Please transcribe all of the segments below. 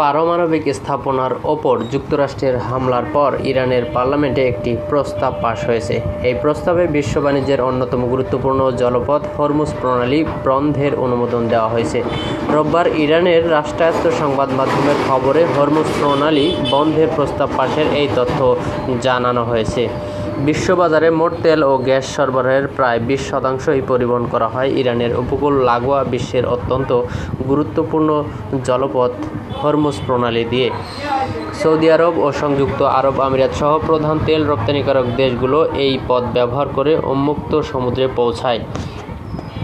পারমাণবিক স্থাপনার ওপর যুক্তরাষ্ট্রের হামলার পর ইরানের পার্লামেন্টে একটি প্রস্তাব পাশ হয়েছে। এই প্রস্তাবে বিশ্ব বাণিজ্যের অন্যতম গুরুত্বপূর্ণ জলপথ হরমুজ প্রণালী বন্ধের অনুমোদন দেওয়া হয়েছে। রোববার ইরানের রাষ্ট্রায়ত্ত সংবাদ মাধ্যমের খবরে হরমুজ প্রণালী বন্ধের প্রস্তাব পাশের এই তথ্য জানানো হয়েছে। বিশ্ববাজারে মোট তেল ও গ্যাস সরবরাহের প্রায় বিশ শতাংশই পরিবহন করা হয় ইরানের উপকূল লাগোয়া বিশ্বের অত্যন্ত গুরুত্বপূর্ণ জলপথ হরমুজ প্রণালী দিয়ে। সৌদি আরব ও সংযুক্ত আরব আমিরাত সহ প্রধান তেল রপ্তানিকারক দেশগুলো এই পথ ব্যবহার করে উন্মুক্ত সমুদ্রে পৌঁছায়।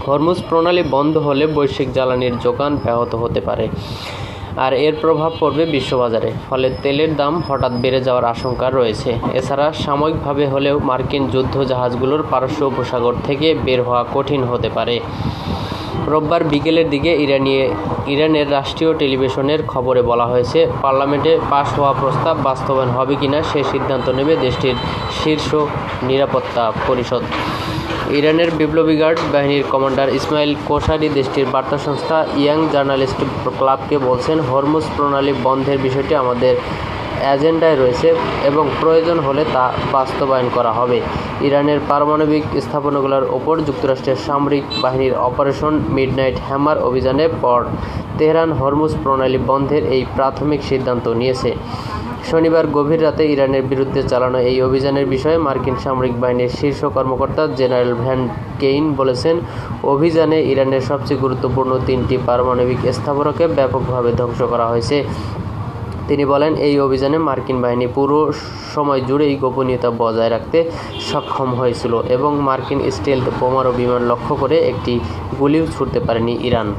হরমুজ প্রণালী বন্ধ হলে বৈশ্বিক জ্বালানির যোগান ব্যাহত হতে পারে। আর এর প্রভাব পড়বে বিশ্ববাজারে, ফলে তেলের দাম হঠাৎ বেড়ে যাওয়ার আশঙ্কা রয়েছে। এছাড়া সাময়িকভাবে হলেও মার্কিন যুদ্ধ জাহাজগুলোর পারস্য উপসাগর থেকে বের হওয়া কঠিন হতে পারে। রোববার বিকেলের দিকে ইরানিয়ে ইরানের রাষ্ট্রীয় টেলিভিশনের খবরে বলা হয়েছে, পার্লামেন্টে পাশ হওয়া প্রস্তাব বাস্তবায়ন হবে কিনা সে সিদ্ধান্ত নেবে দেশটির শীর্ষ নিরাপত্তা পরিষদ। ইরানের বিপ্লবী গার্ড বাহিনীর কমান্ডার ইসমাইল কোশারি দেশটির বার্তা সংস্থা ইয়াং জার্নালিস্ট ক্লাবকে বলছেন, হরমুজ প্রণালী বন্ধের বিষয়টি আমাদের এজেন্ডায় রয়েছে এবং প্রয়োজন হলে তা বাস্তবায়ন করা হবে। ইরানের পারমাণবিক স্থাপনাগুলোর ওপর যুক্তরাষ্ট্রের সামরিক বাহিনীর অপারেশন মিডনাইট হ্যামার অভিযানের পর তেহরান হরমুজ প্রণালী বন্ধের এই প্রাথমিক সিদ্ধান্ত নিয়েছে। শনিবার গভীর রাতে ইরানের বিরুদ্ধে চালানো এই অভিযানের বিষয়ে মার্কিন সামরিক বাহিনীর শীর্ষ কর্মকর্তা জেনারেল ভ্যান কেইন বলেছেন, অভিযানে ইরানের সবচেয়ে গুরুত্বপূর্ণ তিনটি পারমাণবিক স্থাপনাকে ব্যাপকভাবে ধ্বংস করা হয়েছে। তিনি বলেন, এই অভিযানে মার্কিন বাহিনী পুরো সময় জুড়েই গোপনীয়তা বজায় রাখতে সক্ষম হয়েছিল এবং মার্কিন স্টেলথ বোমারু বিমান লক্ষ্য করে একটি গুলিও ছুটতে পারেনি ইরান।